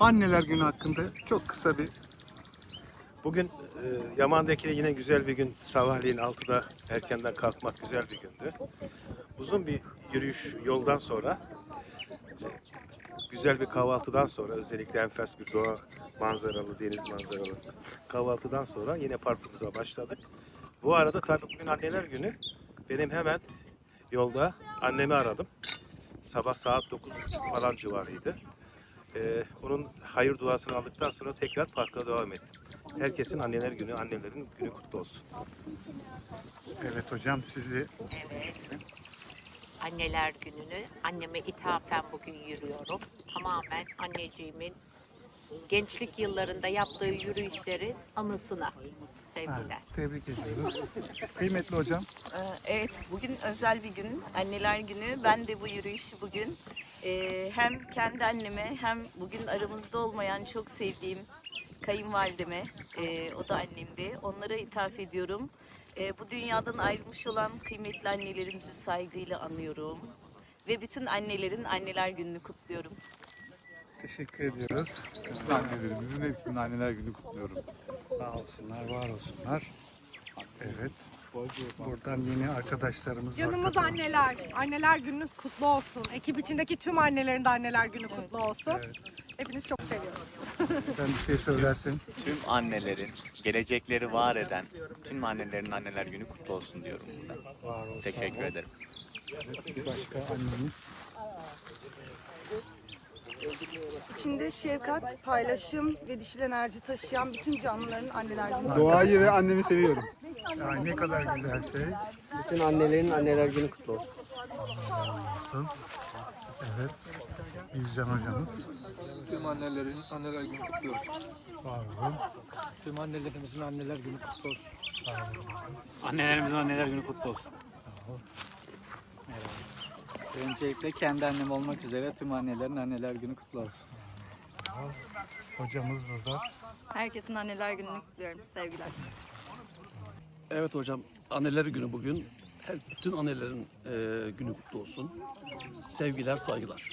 Anneler Günü hakkında çok kısa bir Bugün e, Yaman'daki yine güzel bir gün. Sabahleyin 6'da erkenden kalkmak güzel bir gündü. Uzun bir yürüyüş yoldan sonra e, güzel bir kahvaltıdan sonra özellikle enfes bir doğa manzaralı, deniz manzaralı kahvaltıdan sonra yine parkımıza başladık. Bu arada tabii bugün anneler günü. Benim hemen yolda annemi aradım. Sabah saat 9.30 falan civarıydı. Ee, onun hayır duasını aldıktan sonra tekrar parka devam ettim. Herkesin anneler günü, annelerin günü kutlu olsun. evet hocam sizi Evet. Anneler gününü anneme ithafen bugün yürüyorum. Tamamen anneciğimin gençlik yıllarında yaptığı yürüyüşlerin anısına sevgiler. tebrik ediyoruz. Kıymetli hocam Ee, Evet, bugün özel bir gün, anneler günü. Ben de bu yürüyüşü bugün e, hem kendi anneme hem bugün aramızda olmayan çok sevdiğim kayınvalideme, e, o da annemdi. Onlara ithaf ediyorum. E, bu dünyadan ayrılmış olan kıymetli annelerimizi saygıyla anıyorum. Ve bütün annelerin anneler gününü kutluyorum. Teşekkür ediyoruz. Bütün annelerimizin hepsinin anneler günü kutluyorum. Sağ olsunlar, var olsunlar. Evet. Buradan yeni arkadaşlarımız var. Canımız anneler. Anneler gününüz kutlu olsun. Ekip içindeki tüm annelerin de anneler günü kutlu olsun. Hepiniz çok seviyorum. Sen bir şey söylersin. tüm annelerin, gelecekleri var eden tüm annelerin anneler günü kutlu olsun diyorum buradan. Var olsun. Teşekkür ederim. Bir başka annemiz. İçinde şefkat, paylaşım ve dişil enerji taşıyan bütün canlıların anneler günü. Doğayı ve annemi seviyorum. Ya ne kadar güzel şey. Bütün annelerin anneler günü kutlu olsun. Evet. Bizcan hocamız. Tüm annelerin anneler günü kutluyorum. Var olun. Tüm annelerimizin anneler günü kutlu olsun. Annelerimizin anneler günü kutlu olsun. Öncelikle kendi annem olmak üzere tüm annelerin anneler günü kutlu olsun. Hocamız burada. Herkesin anneler gününü kutluyorum. Sevgiler. Evet hocam, anneler günü bugün. Her, bütün annelerin e, günü kutlu olsun. Sevgiler, saygılar.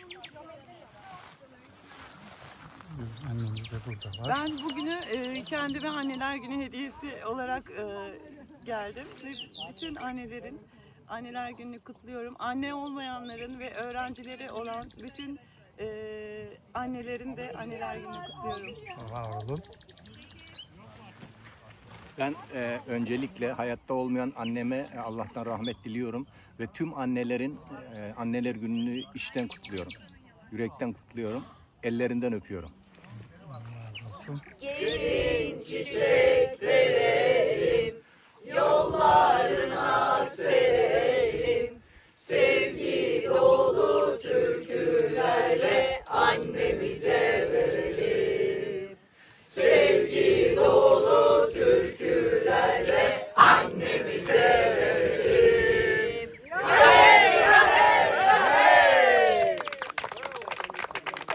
Annemiz de burada var. Ben bugünü e, kendime anneler günü hediyesi olarak e, geldim. Ve bütün annelerin anneler gününü kutluyorum. Anne olmayanların ve öğrencileri olan bütün e, annelerin de anneler gününü kutluyorum. Var olun. Ben e, öncelikle hayatta olmayan anneme e, Allah'tan rahmet diliyorum ve tüm annelerin e, anneler gününü içten kutluyorum. Yürekten kutluyorum. Ellerinden öpüyorum.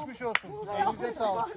Geçmiş olsun. Elinize sağlık.